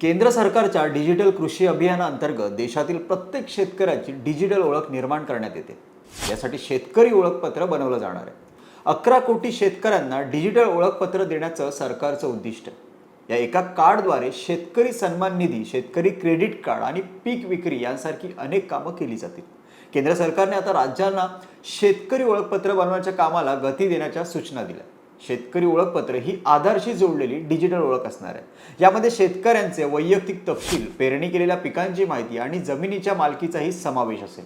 केंद्र सरकारच्या डिजिटल कृषी अभियानाअंतर्गत देशातील प्रत्येक शेतकऱ्याची डिजिटल ओळख निर्माण करण्यात येते. यासाठी शेतकरी ओळखपत्र बनवलं जाणार आहे. अकरा कोटी शेतकऱ्यांना डिजिटल ओळखपत्र देण्याचं सरकारचं उद्दिष्ट. या एका कार्डद्वारे शेतकरी सन्मान निधी शेतकरी क्रेडिट कार्ड आणि पीक विक्री यांसारखी अनेक कामं केली जातील. केंद्र सरकारने आता राज्यांना शेतकरी ओळखपत्र बनवण्याच्या कामाला गती देण्याच्या सूचना दिल्या. शेतकरी ओळखपत्र ही आधारशी जोडलेली डिजिटल ओळख असणार आहे. यामध्ये शेतकऱ्यांचे वैयक्तिक तपशील पेरणी केलेल्या पिकांची माहिती आणि जमिनीच्या मालकीचाही समावेश असेल.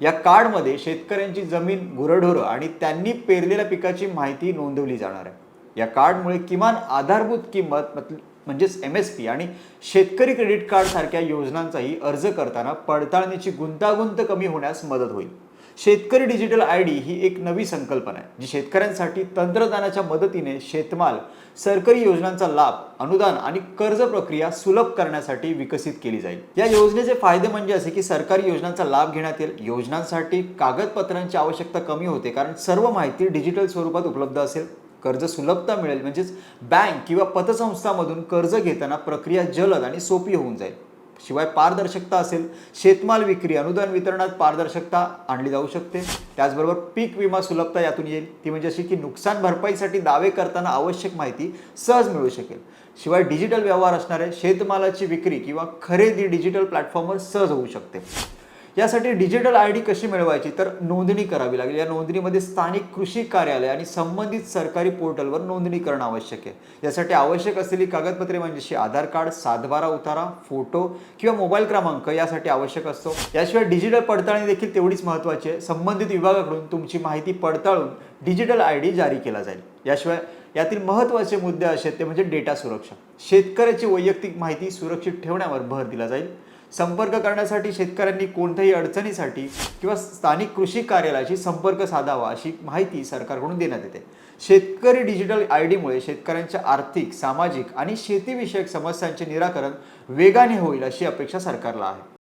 या कार्डमध्ये शेतकऱ्यांची जमीन गुरढोरं आणि त्यांनी पेरलेल्या पिकाची माहिती नोंदवली जाणार आहे. या कार्डमुळे किमान आधारभूत किंमत म्हणजेच एम एस पी आणि शेतकरी क्रेडिट कार्ड सारख्या योजनांचाही अर्ज करताना पडताळणीची गुंतागुंत कमी होण्यास मदत होईल. शेतकरी डिजिटल आय डी ही एक नवी संकल्पना आहे जी शेतकऱ्यांसाठी तंत्रज्ञानाच्या मदतीने शेतमाल सरकारी योजनांचा लाभ अनुदान आणि कर्ज प्रक्रिया सुलभ करण्यासाठी विकसित केली जाईल. या योजनेचे फायदे म्हणजे असे की सरकारी योजनांचा लाभ घेण्यात येईल. योजनांसाठी कागदपत्रांची आवश्यकता कमी होते कारण सर्व माहिती डिजिटल स्वरूपात उपलब्ध असेल. कर्ज सुलभता मिळेल म्हणजेच बँक किंवा पतसंस्थामधून कर्ज घेताना प्रक्रिया जलद आणि सोपी होऊन जाईल. शिवाय पारदर्शकता असेल शेतमाल विक्री अनुदान वितरणात पारदर्शकता आणली जाऊ शकते. त्याचबरोबर पीक विमा सुलभता यातून येईल. ती म्हणजे अशी की नुकसान भरपाईसाठी दावे करताना आवश्यक माहिती सहज मिळू शकेल. शिवाय डिजिटल व्यवहार असणारे शेतमालाची विक्री किंवा खरेदी डिजिटल प्लॅटफॉर्मवर सहज होऊ शकते. यासाठी डिजिटल आय डी कशी मिळवायची? तर नोंदणी करावी लागेल. या नोंदणीमध्ये स्थानिक कृषी कार्यालय आणि संबंधित सरकारी पोर्टलवर नोंदणी करणं आवश्यक आहे. यासाठी आवश्यक असलेली कागदपत्रे म्हणजे आधार कार्ड सातबारा उतारा फोटो किंवा मोबाईल क्रमांक यासाठी आवश्यक असतो. याशिवाय डिजिटल पडताळणी देखील तेवढीच महत्त्वाची आहे. संबंधित विभागाकडून तुमची माहिती पडताळून डिजिटल आय डी जारी केला जाईल. याशिवाय यातील महत्त्वाचे मुद्दे असे आहेत ते म्हणजे डेटा सुरक्षा. शेतकऱ्याची वैयक्तिक माहिती सुरक्षित ठेवण्यावर भर दिला जाईल. संपर्क करण्यासाठी शेतकऱ्यांनी कोणत्याही अडचणीसाठी किंवा स्थानिक कृषी कार्यालयाशी संपर्क साधावा अशी माहिती सरकारकडून देण्यात येते. शेतकरी डिजिटल आय डीमुळे शेतकऱ्यांच्या आर्थिक सामाजिक आणि शेतीविषयक समस्यांचे निराकरण वेगाने होईल अशी अपेक्षा सरकारला आहे.